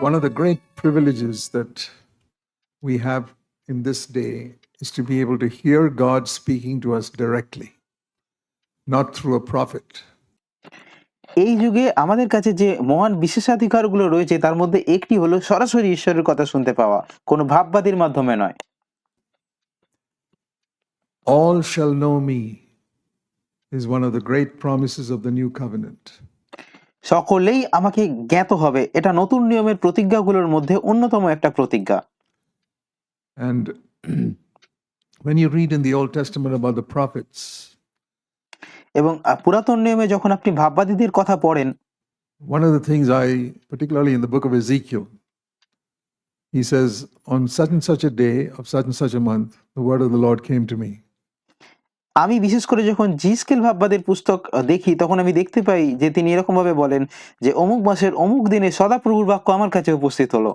One of the great privileges that we have in this day is to be able to hear God speaking to us directly, not through a prophet. এই যুগে আমাদের কাছে যে মহান বিশেষাধিকারগুলো রয়েছে তার মধ্যে একটি হলো সরাসরি ঈশ্বরের কথা শুনতে পাওয়া কোনো ভাববাদীর মাধ্যমে নয় All shall know me is one of the great promises of the new covenant. সকলেই আমাকে জ্ঞাত হবে এটা নতুন নিয়মের প্রতিজ্ঞাগুলোর মধ্যে অন্যতম একটা প্রতিজ্ঞা And when you read in the Old Testament about the prophets, এবং পুরাতন নিয়মে যখন আপনি ভাববাদীদের কথা পড়েন one of the things I, particularly in the book of Ezekiel, he says, On such and such a day of such and such a month, the word of the Lord came to me. আমি বিশেষ করে যখন জিস্কেল ভাববাদের পুস্তক দেখি তখন আমি দেখতে পাই যে তিনি এরকম ভাবে বলেন যে অমুক মাসের অমুক দিনে সদাপ্রভুর বাক্য আমার কাছে উপস্থিত হলো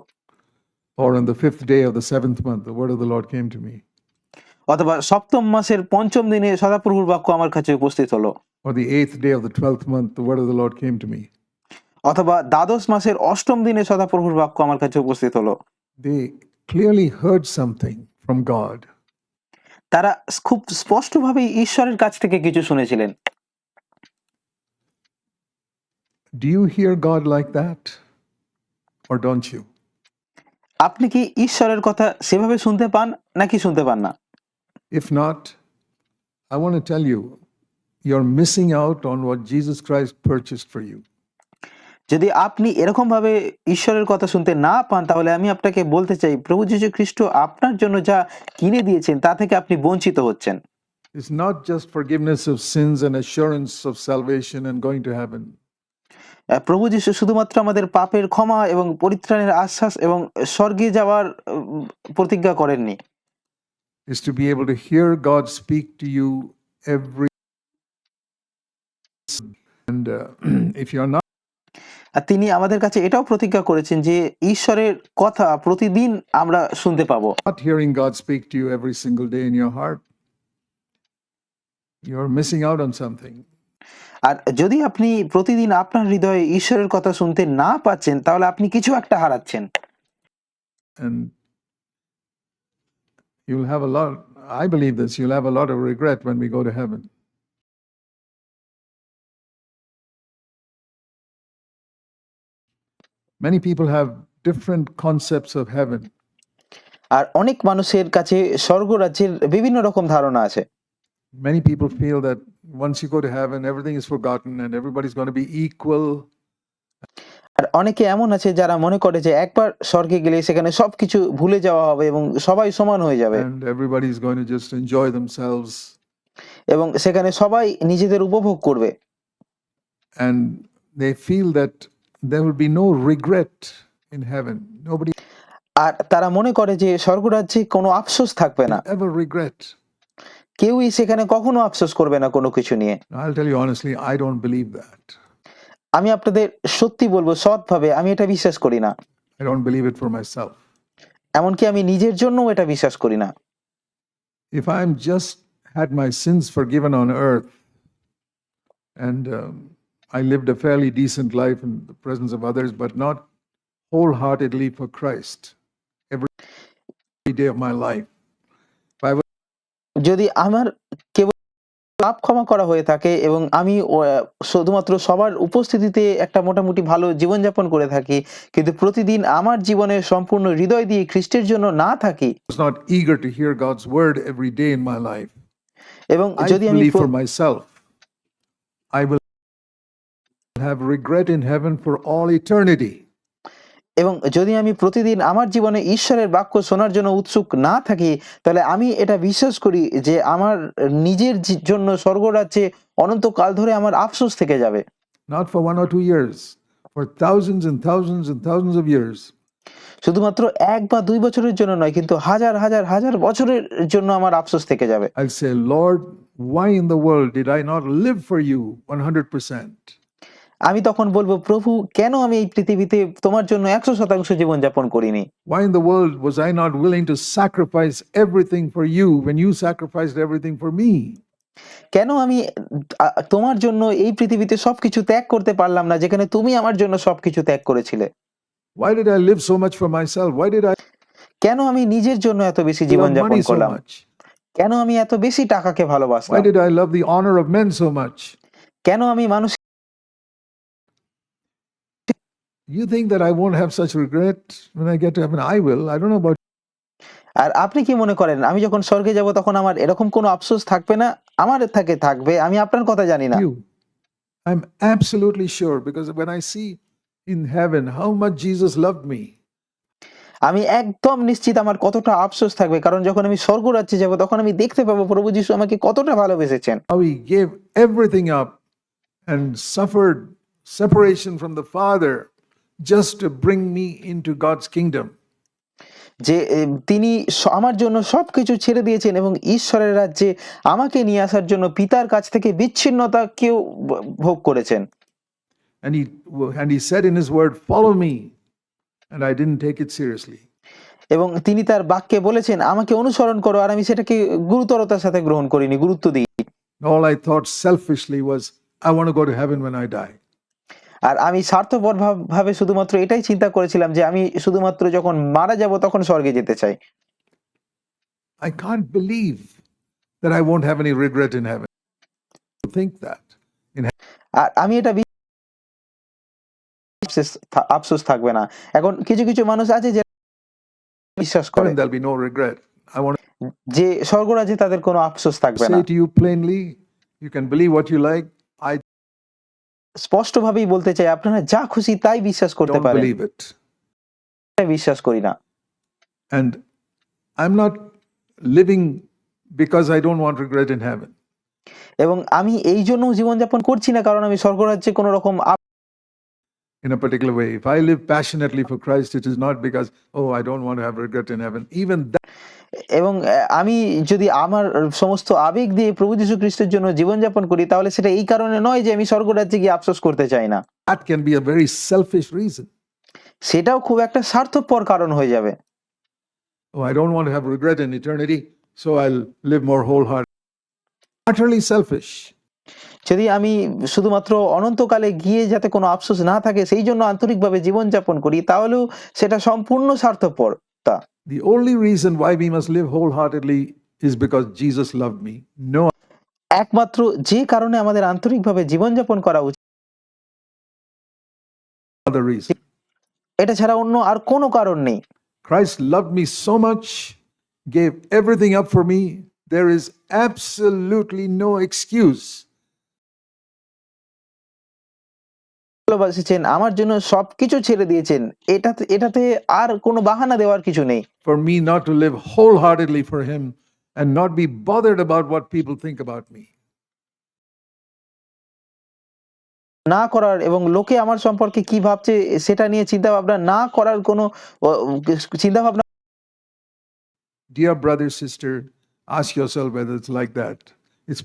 Or on the fifth day of the seventh month, the word of the Lord came to me. অথবা সপ্তম মাসের পঞ্চম দিনে সদাপ্রভুর বাক্য আমার কাছে উপস্থিত হলো Or the eighth day of the twelfth month, the word of the Lord came to me. অথবা দ্বাদশ মাসের অষ্টম দিনে সদাপ্রভুর বাক্য আমার কাছে উপস্থিত হলো They clearly heard something from God. তারা খুব স্পষ্টভাবে ঈশ্বরের কাছ থেকে কিছু শুনেছিলেন Do you hear God like that? Or don't you? আপনি কি ঈশ্বরের কথা সেভাবে শুনতে পান নাকি শুনতে পান না If not, I want to tell you, you're missing out on what Jesus Christ purchased for you. যদি আপনি এরকম ভাবে ঈশ্বরের কথা শুনতে না পান তাহলে আমি আপনাকে বলতে চাই প্রভু যীশু খ্রিস্ট আপনার জন্য যা কিনে দিয়েছেন তা থেকে আপনি বঞ্চিত হচ্ছেন It's not just forgiveness of sins and assurance of salvation and going to heaven. প্রভু যীশু শুধুমাত্র আমাদের পাপের ক্ষমা এবং পরিত্রাণের আশ্বাস এবং স্বর্গে যাওয়ার প্রতিজ্ঞা করেননি Is to be able to hear God speak to you every and uh, if you're not তিনি আমাদের কাছে এটাও প্রতিজ্ঞা করেছেন যে ঈশ্বরের কথা প্রতিদিন আমরা শুনতে পাবো not hearing God speak to you every single day in your heart, you're missing out on something. আর যদি আপনি প্রতিদিন আপনার হৃদয়ে ঈশ্বরের কথা শুনতে না পাচ্ছেন তাহলে আপনি কিছু একটা হারাচ্ছেন And you'll have a lot, I believe this, you'll have a lot of regret when we go to heaven. Many people have different concepts of heaven. আর অনেক মানুষের কাছে স্বর্গরাজ্যের বিভিন্ন রকম ধারণা আছে Many people feel that once you go to heaven, everything is forgotten and everybody's going to be equal. আর অনেকে এমন আছে যারা মনে করে যে একবার স্বর্গে গেলে সেখানে সবকিছু ভুলে যাওয়া হবে এবং সবাই সমান হয়ে যাবে and everybody's going to just enjoy themselves এবং সেখানে সবাই নিজেদের উপভোগ করবে and they feel that there will be no regret in heaven nobody আর তারা মনে করে যে স্বর্গরাজ্যে কোনো আফসোস থাকবে না ever regret কেউই সেখানে কখনো আফসোস করবে না কোনো কিছু নিয়ে i'll tell you honestly i don't believe that আমি আপনাদের সত্যি বলব সৎভাবে আমি এটা বিশ্বাস করি না i don't believe it for myself এমনকি আমি নিজের জন্যও এটা বিশ্বাস করি না if i'm just had my sins forgiven on earth and um, I lived a fairly decent life in the presence of others, but not wholeheartedly for Christ. Every day of my life. যদি আমার কেবল পাপ ক্ষমা করা হয়ে থাকে এবং আমি শুধুমাত্র সবার উপস্থিতিতে একটা মোটামুটি ভালো জীবনযাপন করে থাকি কিন্তু প্রতিদিন আমার জীবনে সম্পূর্ণ হৃদয় দিয়ে খ্রিস্টের জন্য না থাকি এবং যদি আমি have regret in heaven for all eternity. এবং যদি আমি প্রতিদিন আমার জীবনে ঈশ্বরের বাক্য শোনার জন্য উৎসুক না থাকি তাহলে আমি এটা বিশ্বাস করি যে আমার নিজের জন্য স্বর্গরাজ্যে অনন্তকাল ধরে আমার আফসোস থেকে যাবে Not for one or two years, for thousands and thousands and thousands of years. শুধুমাত্র এক বা দুই বছরের জন্য নয় কিন্তু হাজার হাজার হাজার বছরের জন্য আমার আফসোস থেকে যাবে I'll say, Lord, why in the world did I not live for you 100%? আমি তখন বলব প্রভু কেন আমি এই পৃথিবীতে তোমার জন্য একশো শতাংশ জীবনযাপন করিনি Why in the world was I not willing to sacrifice everything for you when you sacrificed everything for me? কেন আমি তোমার জন্য এই পৃথিবীতে সবকিছু ত্যাগ করতে পারলাম না যেখানে তুমি আমার জন্য সবকিছু ত্যাগ করেছিলে Why did I live so much for myself? Why did I কেন আমি নিজের জন্য এত বেশি জীবনযাপন করলাম কেন আমি এত বেশি টাকাকে ভালোবাসলাম Why did I love the honor of men so much? কেন আমি মানুষ You think that I won't have such regret when I get to heaven? I will. I don't know about আর আপনি কি মনে করেন আমি যখন স্বর্গে যাব তখন আমার এরকম কোনো আফসোস থাকবে না আমার থাকে থাকবে আমি আপনার কথা জানি না you. I'm absolutely sure because when I see in heaven how much Jesus loved me, আমি একদম নিশ্চিত আমার কতটা আফসোস থাকবে কারণ যখন আমি স্বর্গরাজ্যে যাব তখন আমি দেখতে পাবো প্রভু যিশু আমাকে কতটা ভালোবেসেছেন how he gave everything up and suffered separation from the Father just to bring me into God's kingdom. যে তিনি আমার জন্য সব কিছু ছেড়ে দিয়েছেন এবং ঈশ্বরের রাজ্যে আমাকে নিয়ে আসার জন্য পিতার কাছ থেকে বিচ্ছিন্নতা কেউ ভোগ করেছেন এবং তিনি তার বাক্যে বলেছেন আমাকে অনুসরণ করো আর আমি সেটাকে গুরুতরতার সাথে গ্রহণ করিনি গুরুত্ব দিই All I thought selfishly was, I want to go to. আর আমি স্বার্থপর ভাবে শুধুমাত্র এটাই চিন্তা করেছিলাম যে আমি শুধুমাত্র যখন মারা যাব তখন স্বর্গে যেতে চাই I can't believe that I won't have any regret in heaven. Think that. আর আমি এটা আফসোস- থাকবে না এখন কিছু কিছু মানুষ আছে যে বিশ্বাস করে there'll be no regret. I want যে স্বর্গরাজ্যে তাদের কোনো আফসোস থাকবে না say to you plainly, you can believe what you like. স্পষ্টভাবেই বলতে চাই আপনারা যা খুশি তাই বিশ্বাস করতে পারেন বিশ্বাস করি না And I'm not living because I don't want regret in heaven. এবং আমি এই জন্য জীবনযাপন করছি না কারণ আমি স্বর্গরাজ্যে কোনো রকম in a particular way. If I live passionately for Christ, it is not because, oh, I don't want to have regret in heaven. Even that এবং আমি যদি আমার সমস্ত আবেগ দিয়ে প্রভু যীশু খ্রিস্টের জন্য জীবনযাপন করি তাহলে সেটা এই কারণে নয় যে আমি স্বর্গরাজ্যে গিয়ে আফসোস করতে চাই না can be a very selfish reason. সেটাও খুব একটা স্বার্থপর কারণ হয়ে যাবে Oh, I don't want to have regret in eternity, so I'll live more wholehearted. Utterly selfish. যদি আমি শুধুমাত্র অনন্তকালে গিয়ে যাতে কোনো আফসোস না থাকে সেই জন্য আন্তরিকভাবে জীবনযাপন করি তাহলেও সেটা সম্পূর্ণ স্বার্থপর তা The only reason why we must live wholeheartedly is because Jesus loved me. No একমাত্র যে কারণে আমাদের আন্তরিকভাবে জীবনযাপন করা উচিত other reason. এটা ছাড়া অন্য আর কোনো কারণ নেই Christ loved me so much, gave everything up for me. There is absolutely no excuse ভালোবাসেছেন আমার জন্য সবকিছু ছেড়ে দিয়েছেন এটাতে এটাতে আর কোনো বাহানা দেওয়ার কিছু নেই for me not to live wholeheartedly for Him and not be bothered about what people think about me. না করার এবং লোকে আমার সম্পর্কে কি ভাবছে সেটা নিয়ে চিন্তা ভাবনা না করার কোনো চিন্তা ভাবনা Dear brother, sister, ask yourself whether it's like that. It's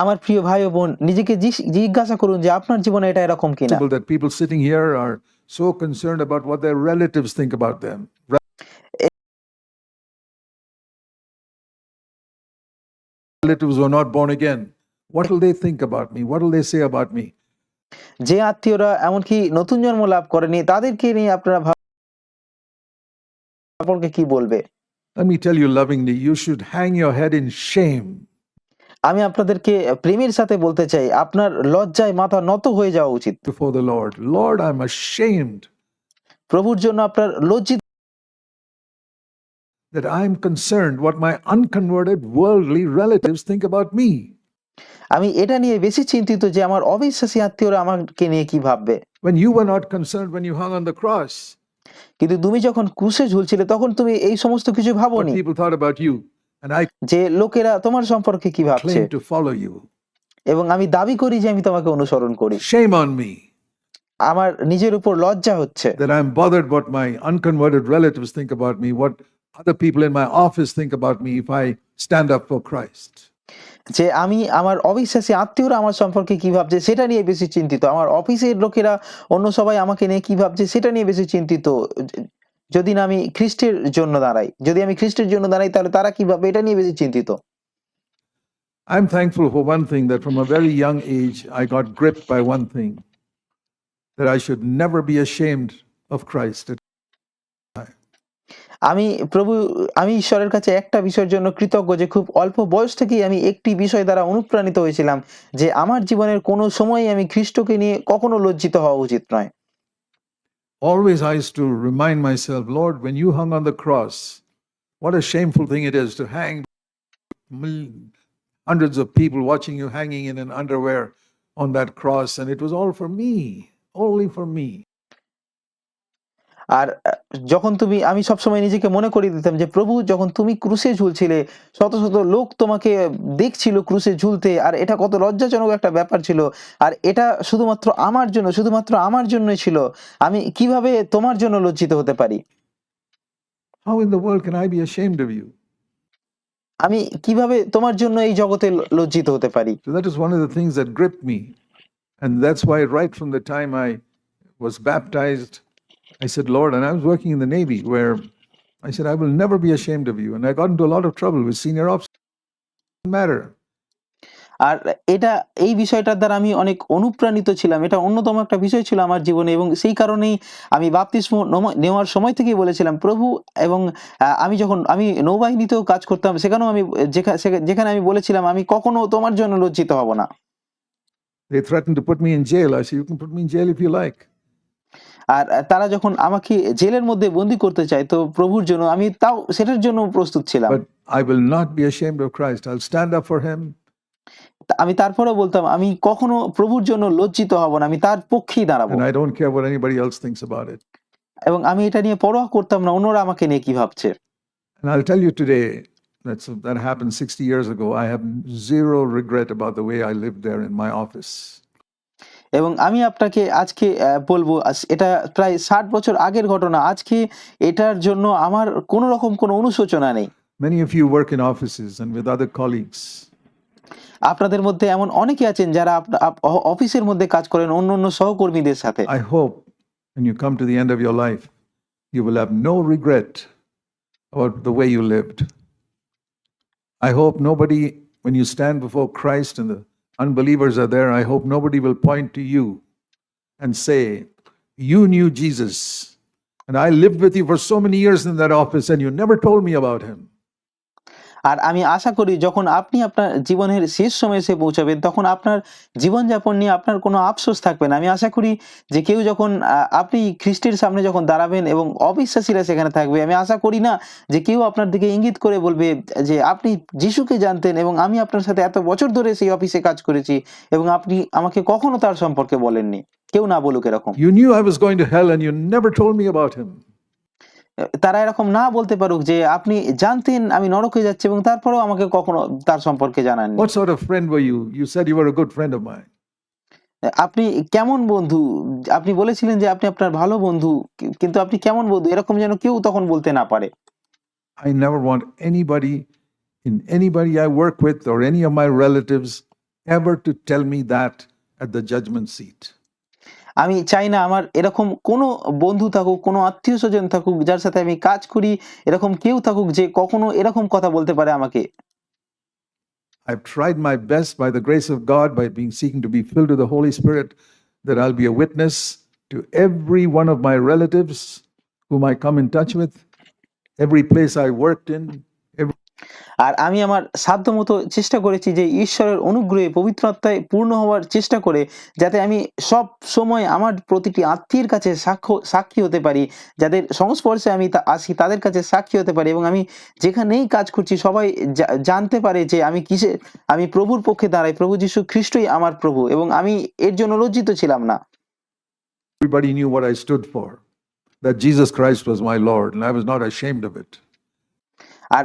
আমার প্রিয় ভাই ও বোন নিজেকে জিজ্ঞাসা করুন যে আপনার জীবনে এটা এরকম কিনা that people sitting here are so concerned about what their relatives think about them. Relatives who not born again. What will they think about me? What will they say about me? যে আত্মীয়রা এমনকি নতুন জন্ম লাভ করেনি তাদেরকে নিয়ে আপনারা ভাব- সম্পর্কে কি বলবে Let me tell you lovingly, you should hang your head in shame আমি আপনাদেরকে প্রেমের সাথে বলতে চাই আপনার লজ্জায় মাথা নত হয়ে যাওয়া উচিত before the Lord. Lord, I'm ashamed প্রভুর জন্য আপনার লজ্জিত that I'm concerned what my unconverted worldly relatives think about me. আমি এটা নিয়ে বেশি চিন্তিত যে আমার অবিশ্বাসী আত্মীয়রা আমাকে নিয়ে কি ভাববে When you were not concerned when you hung on the cross, কিন্তু তুমি যখন ক্রুশে ঝুলছিলে তখন তুমি এই সমস্ত কিছু ভাবোনি people thought about you, I যে লোকেরা তোমার সম্পর্কে কি ভাবছে? এবং আমি দাবি করি যে আমি তোমাকে অনুসরণ করি। আমার নিজের উপর লজ্জা হচ্ছে। যে আমি আমার অবিশ্বাসী আত্মীয়রা আমার সম্পর্কে কি ভাবছে সেটা নিয়ে বেশি চিন্তিত। আমার অফিসের লোকেরা অন্য সবাই আমাকে নিয়ে কি ভাবছে সেটা নিয়ে বেশি চিন্তিত। যদি না আমি খ্রিস্টের জন্য দাঁড়াই যদি আমি খ্রিস্টের জন্য দাঁড়াই তাহলে তারা কি ভাববে এটা নিয়ে বেশি চিন্তিত I'm thankful for one thing that from a very young age I got gripped by one thing that I should never be ashamed of Christ. আমি প্রভু আমি ঈশ্বরের কাছে একটা বিষয়ের জন্য কৃতজ্ঞ যে খুব অল্প বয়স থেকেই আমি একটি বিষয় দ্বারা অনুপ্রাণিত হয়েছিলাম যে আমার জীবনের কোনো সময়ই আমি খ্রিস্টকে নিয়ে কখনো লজ্জিত হওয়া উচিত নয় Always I used to remind myself, Lord, when you hung on the cross, what a shameful thing it is to hang hundreds of people watching you hanging in an underwear on that cross. And it was all for me, only for me. আর যখন তুমি আমি সবসময় নিজেকে মনে করিয়ে দিতাম যে প্রভু যখন তুমি ক্রুশে ঝুলছিলে শত শত লোক তোমাকে দেখছিল ক্রুশে ঝুলতে আর এটা কত লজ্জাজনক একটা ব্যাপার ছিল আর এটা শুধুমাত্র আমার জন্য শুধুমাত্র আমার জন্যই ছিল আমি কীভাবে তোমার জন্য লজ্জিত হতে পারি How in the world can I be ashamed of you? আমি কীভাবে তোমার জন্য এই জগতে লজ্জিত হতে পারি So that is one of the things that gripped me. And that's why, right from the time I was baptized, I said, Lord, and I was working in the Navy where I said, I will never be ashamed of you. And I got into a lot of trouble with senior officers. Didn't matter. আর এটা এই বিষয়টার দ্বারা আমি অনেক অনুপ্রাণিত ছিলাম এটা অন্যতম একটা বিষয় ছিল আমার জীবনে এবং সেই কারণেই আমি বাপতিস্ম নেওয়ার সময় থেকেই বলেছিলাম প্রভু এবং আমি যখন আমি নৌবাহিনীতেও কাজ করতাম সেখানেও আমি যেখানে আমি বলেছিলাম আমি কখনো তোমার জন্য লজ্জিত হব না They threatened to put me in jail. I said, You can put me in jail if you like. আর তারা যখন আমাকে জেলের মধ্যে বন্দি করতে চায় তো প্রভুর জন্য আমি তাও সেটার জন্য প্রস্তুত ছিলাম। I will not be ashamed Christ I stand up for him আমি তারপরে বলতাম আমি কখনো প্রভুর জন্য লজ্জিত হব না আমি তার পক্ষেই দাঁড়াবো। I don't care what anybody এবং আমি এটা নিয়ে পরোয়া করতাম না অন্যরা আমাকে নিয়ে কি ভাবছে। I will you today that happened 60 years ago i have zero regret about the way i lived there in my office. এবং আমি আপনাকে আজকে বলব এটা প্রায় ষাট বছর আগের ঘটনা আজকে এটার জন্য আমার কোনো রকম কোনো অনুশোচনা নেই Many of you work in offices and with other colleagues. আপনাদের মধ্যে এমন অনেকে আছেন যারা অফিসের মধ্যে কাজ করেন অন্য অন্য সহকর্মীদের সাথে I hope when you come to the end of your life, you will have no regret about the way you lived. I hope nobody, when you stand before Christ and the unbelievers are there, I hope nobody will point to you and say, You knew Jesus, and I lived with you for so many years in that office, and you never told me about him. আর আমি আশা করি যখন আপনি আপনার জীবনের শেষ সময়ে এসে পৌঁছাবেন তখন আপনার জীবনযাপন নিয়ে আপনার কোনো আফসোস থাকবে না। আমি আশা করি যে কেউ যখন আপনি খ্রিস্টের সামনে যখন দাঁড়াবেন এবং অবিশ্বাসীরা সেখানে থাকবে আমি আশা করি না যে কেউ আপনার দিকে ইঙ্গিত করে বলবে যে আপনি যিশুকে জানতেন এবং আমি আপনার সাথে এত বছর ধরে সেই অফিসে কাজ করেছি এবং আপনি আমাকে কখনো তার সম্পর্কে বলেননি। কেউ না বলুক এরকম। You knew I was going to hell, and you never told me about him. তারা এরকম না বলতে পারুক যে আপনি জানতেন আমি নরকে যাচ্ছি এবং তারপরেও আমাকে কখনো তার সম্পর্কে জানাননি What sort of friend were you? You said you were a good friend of mine. আপনি কেমন বন্ধু আপনি বলেছিলেন যে আপনি আপনার ভালো বন্ধু কিন্তু আপনি কেমন বন্ধু এরকম যেন কেউ তখন বলতে না পারে I never want anybody in anybody I work with or any of my relatives ever to tell me that at the judgment seat. আমি চাই না আমার এরকম কোনো বন্ধু থাকুক কোনো আত্মীয় স্বজন থাকুক যার সাথে আমি কাজ করি এরকম কেউ থাকুক যে কখনো এরকম কথা বলতে পারে আমাকে I've tried my best by the grace of God, by being seeking to be filled with the Holy Spirit, that I'll be a witness to every one of my relatives whom I come in touch with, every place I worked in, আর আমি আমার সাধ্যমতো চেষ্টা করেছি যে ঈশ্বরের অনুগ্রহে পবিত্র আত্মায় পূর্ণ হওয়ার চেষ্টা করে যাতে আমি সব সময় আমার প্রতিটি আত্মীয়ের কাছে সাক্ষ্য সাক্ষী হতে পারি যাদের সংস্পর্শে আমি আসি তাদের কাছে সাক্ষী হতে পারি এবং আমি যেখানেই কাজ করছি সবাই জানতে পারে যে আমি কিসে আমি প্রভুর পক্ষে দাঁড়াই প্রভু যীশু খ্রিস্টই আমার প্রভু এবং আমি এর জন্য লজ্জিত ছিলাম না everybody knew what I stood for. That Jesus Christ was my Lord, and I was not ashamed of it. আর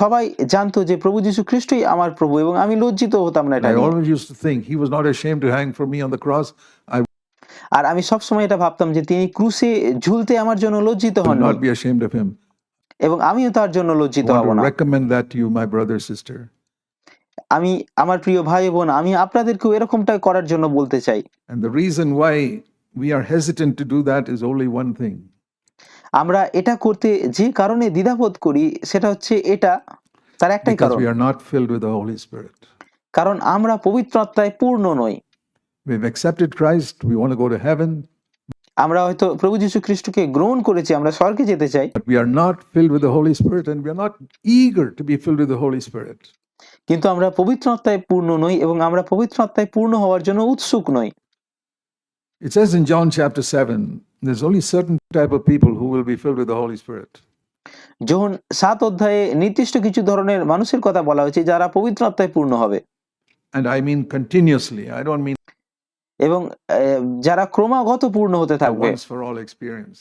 সবাই জানতো যে প্রভু যীশু খ্রিস্টই আমার প্রভু এবং আমি লজ্জিত হতাম না এটা I always used to think he was cross আর আমি সব সময় এটা ভাবতাম যে তিনি ক্রুশে ঝুলতে আমার জন্য লজ্জিত হন না নট বি অ্যাশেমড অফ এবং আমিও তার জন্য লজ্জিত হব না। মাই ব্রাদার সিস্টার আমি আমার প্রিয় ভাই বোন আমি আপনাদেরকেও এরকমটাই করার জন্য বলতে চাই। And the reason why we are hesitant to do that is only one thing আমরা এটা করতে যে কারণে দ্বিধাবোধ করি সেটা হচ্ছে এটা তার একটাই কারণ we are not filled with the Holy Spirit. কারণ আমরা পবিত্র আত্মায় পূর্ণ নই We've accepted Christ. We want to go to heaven. আমরা হয়তো প্রভু যীশু খ্রিস্টকে গ্রহণ করেছি আমরা স্বর্গে যেতে চাই but we are not filled with the Holy Spirit and we are not eager to be filled with the Holy Spirit. কিন্তু আমরা পবিত্র আত্মায় পূর্ণ নই এবং আমরা পবিত্র আত্মায় পূর্ণ হওয়ার জন্য উৎসুক নই It says in John chapter 7, there's only certain type of people who will be filled with the Holy Spirit. যখন সাত অধ্যায়ে নির্দিষ্ট কিছু ধরনের মানুষের কথা বলা হয়েছে যারা পবিত্র আত্মায় পূর্ণ হবে And I mean continuously. I don't mean এবং আহ, যারা ক্রমাগত পূর্ণ হতে a থাকবে once for all experience.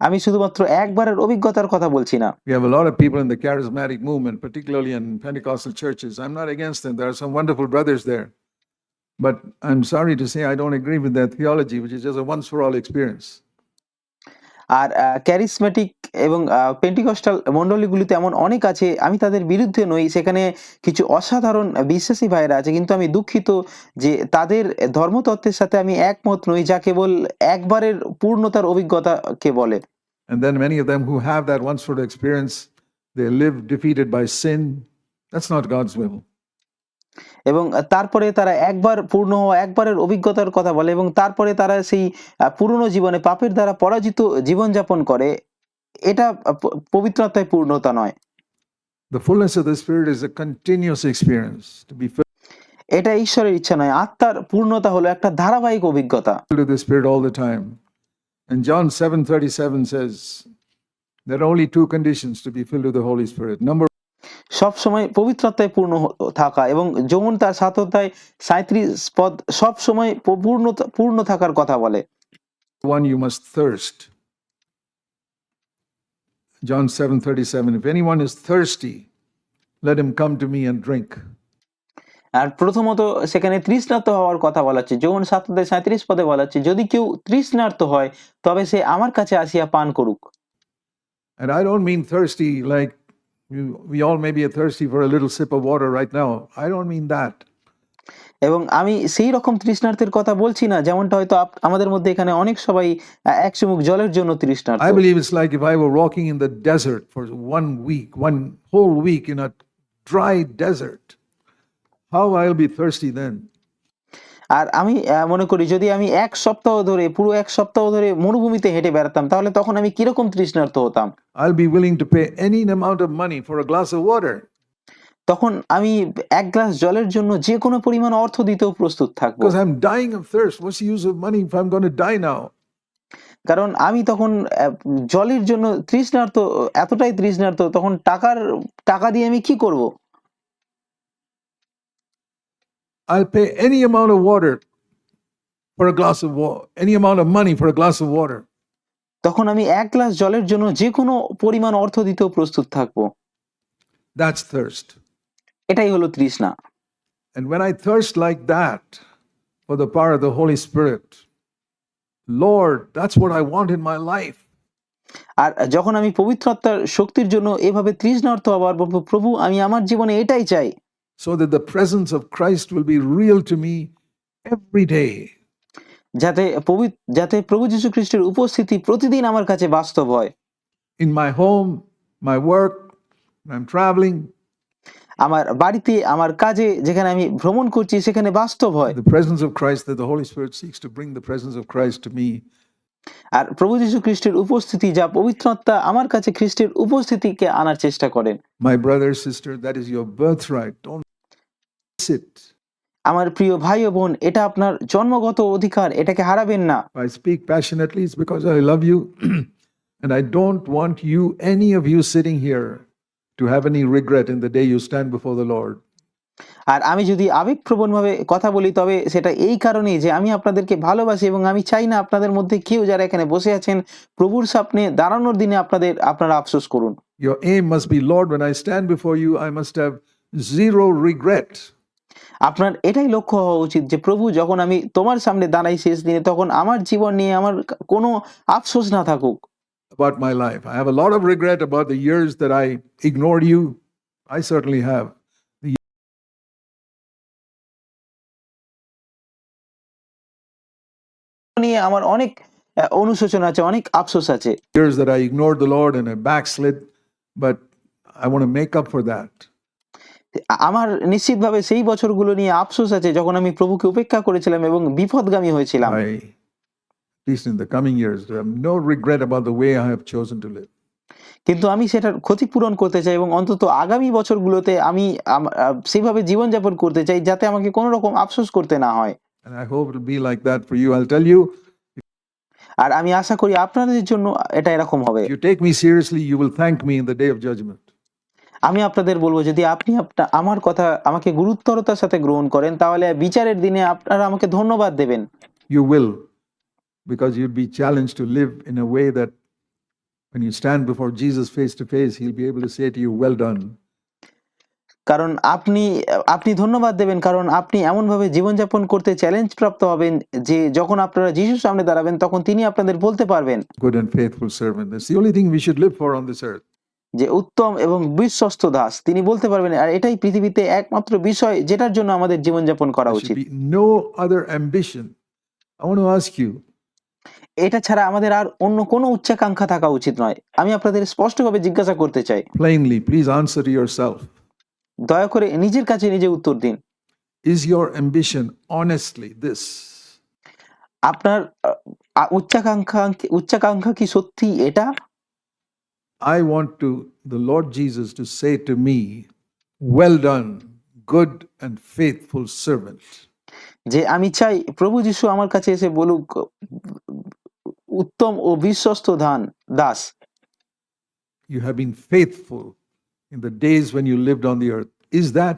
আমি শুধুমাত্র একবারের অভিজ্ঞতার কথা বলছি না We have a lot of people in the charismatic movement, particularly in Pentecostal churches. I'm not against them. There are some wonderful brothers there. But I'm sorry to say I don't agree with their theology, which is just a once for all experience. আর charismatic এবং Pentecostal মণ্ডলীগুলিতে এমন অনেক আছে আমি তাদের বিরুদ্ধে নই সেখানে কিছু অসাধারণ বিশ্বাসী ভাইরা আছে কিন্তু আমি দুঃখিত যে তাদের ধর্মতত্ত্বের সাথে আমি একমত নই যা কেবল একবারের পূর্ণতার অভিজ্ঞতাকে বলে And then many of them who have that once for all experience, they live defeated by sin. That's not God's will. এবং তারপরে তারা একবার পূর্ণ হওয়া একবারের অভিজ্ঞতার কথা বলে এবং তারপরে তারা সেই পুরনো জীবনে পাপের দ্বারা পরাজিত জীবনযাপন করে এটা আহ, প- পবিত্র আত্মায় পূর্ণতা নয় The fullness of the Spirit is a continuous experience to be filled এটা ঈশ্বরের ইচ্ছা নয় আত্মার পূর্ণতা হলো একটা ধারাবাহিক অভিজ্ঞতা with the Spirit all the time. And John 7:37 says there are only two conditions to be filled with the Holy Spirit. Number সব সময় পবিত্র পূর্ণ থাকা এবং যমুন তার সাততায় সাঁত্রিশ পদ সব সময় পূর্ণ পূর্ণ থাকার কথা বলে one you must thirst. John 7:37 If anyone is thirsty, let him come to me and drink. আর প্রথমত সেখানে তৃষ্ণার্ত হওয়ার কথা বলা হচ্ছে যৌন সাত সাঁত্রিশ পদে বলা হচ্ছে যদি কেউ তৃষ্ণার্ত হয় তবে সে আমার কাছে আসিয়া পান করুক And I don't mean thirsty like we all may be thirsty for a little sip of water right now. I don't mean that. এবং আমি সেই রকম তৃষ্ণার্থের কথা বলছি না যেমনটা হয়তো আপ- আমাদের মধ্যে এখানে অনেক সবাই আহ, এক চুমুক জলের জন্য তৃষ্ণার্ত I believe it's like if I were walking in the desert for one week, one whole week in a dry desert. How I'll be thirsty then. আর আমি মনে করি যদি আমি এক সপ্তাহ ধরে পুরো এক সপ্তাহ ধরে মরুভূমিতে হেঁটে বেড়াতাম তাহলে তখন আমি কীরকম তৃষ্ণার্ত হতাম I'll be willing to pay any amount of money for a glass of water. তখন আমি এক গ্লাস জলের জন্য যে কোনো পরিমাণ অর্থ দিতেও প্রস্তুত থাকব Because I'm dying of thirst. What's the use of money if I'm going to die now? কারণ আমি তখন জলের জন্য তৃষ্ণার্ত এতটাই তৃষ্ণার্ত তখন টাকার টাকা দিয়ে আমি কি করব I'll pay any amount of water for a glass of water, any amount of money for a glass of water. তখন আমি এক গ্লাস জলের জন্য যে কোনো পরিমাণ অর্থ দিতেও প্রস্তুত থাকবো That's thirst. এটাই হলো তৃষ্ণা And when I thirst like that for the power of the Holy Spirit, Lord, that's what I want in my life. আর যখন আমি পবিত্র আত্মার শক্তির জন্য এভাবে তৃষ্ণার্ত হবার বলবো, প্রভু আমি আমার জীবনে এটাই চাই So that the presence of Christ will be real to me every day. যাতে যাতে প্রভু যীশু খ্রিস্টের উপস্থিতি প্রতিদিন আমার কাছে বাস্তব হয় In my home, my work, when I'm traveling, আমার বাড়িতে আমার কাজে যেখানে আমি ভ্রমণ করছি সেখানে বাস্তব হয় the presence of Christ, that the Holy Spirit seeks to bring the presence of Christ to me. আর প্রভু যীশু খ্রিস্টের উপস্থিতি যা পবিত্র আমার কাছে খ্রিস্টের উপস্থিতিকে আনার চেষ্টা করেন My brother, sister, that is your birthright. Don't miss it. আমার প্রিয় ভাই ও বোন এটা আপনার জন্মগত অধিকার এটাকে হারাবেন না I speak passionately, it's because I love you. and I don't want you, any of you sitting here, to have any regret in the day you stand before the Lord. আর আমি যদি আবেগপ্রবণভাবে কথা বলি তবে সেটা এই কারণেই যে আমি আপনাদেরকে ভালোবাসি এবং আমি চাই না আপনাদের মধ্যে কেউ যারা এখানে বসে আছেন প্রভুর সামনে দাঁড়ানোর দিনে আপনাদের আপনারা আফসোস করুন Your aim must be, Lord, when I stand before you, I must have zero regret. আপনার এটাই লক্ষ্য হওয়া উচিত যে প্রভু যখন আমি তোমার সামনে দাঁড়াই শেষ দিনে তখন আমার জীবন নিয়ে আমার কোনো আফসোস না থাকুক about my life. I have a lot of regret about the years that I ignored you. I certainly have. নিয়ে আমার অনেক অনুশোচনা আছে অনেক আফসোস আছে Years that I ignored the Lord and I backslid, but I want to make up for that. আমার নিশ্চিতভাবে সেই বছরগুলো নিয়ে আফসোস আছে যখন আমি প্রভুকে উপেক্ষা করেছিলাম এবং বিপদগামী হয়েছিলাম least in the coming years, to have no regret about the way I have chosen to live. কিন্তু আমি সেটার ক্ষতিপূরণ করতে চাই এবং অন্তত আগামী বছরগুলোতে আমি আম- সেইভাবে জীবনযাপন করতে চাই যাতে আমাকে কোনো রকম আফসোস করতে না হয় And I hope it'll be like that for you. I'll tell you, আর আমি আশা করি আপনাদের জন্য এটা এরকম হবে if you take me seriously, you will thank me in the day of judgment. আমি আপনাদের বলবো যদি আপনি আপনা- আমার কথা আমাকে গুরুত্বরতার সাথে গ্রহণ করেন তাহলে বিচারের দিনে আপনারা আমাকে ধন্যবাদ দেবেন You will, because you'll be challenged to live in a way that when you stand before Jesus face to face, he'll be able to say to you, Well done. কারণ আপনি আপনি ধন্যবাদ দেবেন কারণ আপনি এমনভাবে জীবনযাপন করতে চ্যালেঞ্জ প্রাপ্ত হবেন যে যখন আপনারা যিশুর সামনে দাঁড়াবেন তখন তিনি আপনাদের বলতে পারবেন Good and faithful servant. That's the only thing we should live for on this earth. যে উত্তম এবং বিশ্বস্ত দাস তিনি বলতে পারবেন আর এটাই পৃথিবীতে একমাত্র বিষয় যেটার জন্য আমাদের জীবনযাপন করা উচিত no other ambition. I want to ask you, এটা ছাড়া আমাদের আর অন্য কোনো উচ্চাকাঙ্ক্ষা থাকা উচিত নয় আমি আপনাদের স্পষ্টভাবে জিজ্ঞাসা করতে চাই please answer to yourself. দয়া করে নিজের কাছে নিজে উত্তর দিন। Is your ambition honestly this আপনার উচ্চাকাঙ্ক্ষা উচ্চাকাঙ্ক্ষা কি সত্যি এটা? I want to the Lord Jesus to say to me well done good and faithful servant যে আমি চাই প্রভু যিশু আমার কাছে এসে বলুক উত্তম ও বিশ্বস্ত ধান Das. You have been faithful in the days when you lived on the earth. Is that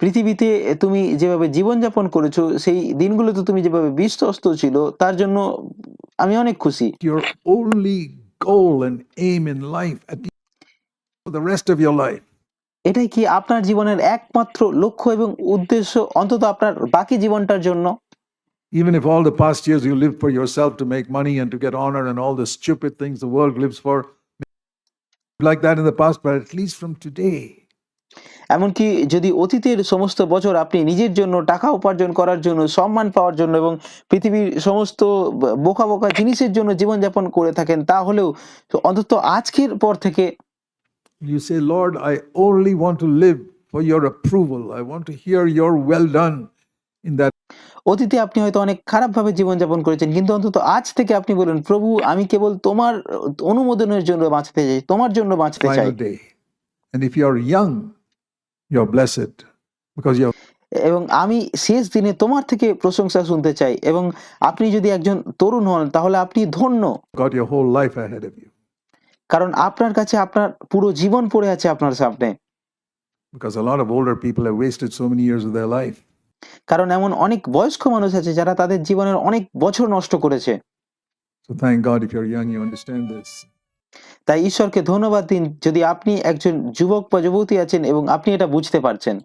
পৃথিবীতে তুমি যেভাবে জীবনযাপন করেছো সেই দিনগুলোতে তুমি যেভাবে বিশ্বস্ত ছিল তার জন্য আমি অনেক খুশি your only goal and aim in life at least for the rest of your life? এটাই কি আপনার জীবনের একমাত্র লক্ষ্য এবং উদ্দেশ্য অন্তত আপনার বাকি জীবনটার জন্য Even if all the past years you lived for yourself to make money and to get honor and all the stupid things the world lives for, like that in the past, but at least from today, এমনকি যদি অতীতের সমস্ত বছর আপনি নিজের জন্য টাকা উপার্জন করার জন্য সম্মান পাওয়ার জন্য এবং পৃথিবীর সমস্ত ব- বোকা বোকা জিনিসের জন্য জীবনযাপন করে থাকেন তাহলেও অন্তত আজকের পর থেকে you say, Lord, I only want to live for your approval. I want to hear your well done in that অতীতে আপনি হয়তো অনেক খারাপভাবে জীবনযাপন করেছেন কিন্তু অন্তত আজ থেকে আপনি বলুন প্রভু আমি কেবল তোমার অনুমোদনের জন্য বাঁচতে চাই তোমার জন্য বাঁচতে চাই. And if you're young, you're blessed because you've এবং আমি শেষ দিনে তোমার থেকে প্রশংসা শুনতে চাই এবং আপনি যদি একজন তরুণ হন তাহলে আপনি ধন্য got your whole life ahead of you. কারণ আপনার কাছে আপনার পুরো জীবন পড়ে আছে আপনার সামনে Because a lot of older people have wasted so many years of their life. কারণ এমন অনেক বয়স্ক মানুষ আছে যারা তাদের জীবনের অনেক বছর নষ্ট করেছে So thank God if you're young, you understand this. তাই ঈশ্বরকে ধন্যবাদ দিন যদি আপনি একজন যুবক বা যুবতী আছেন এবং আপনি এটা বুঝতে পারছেন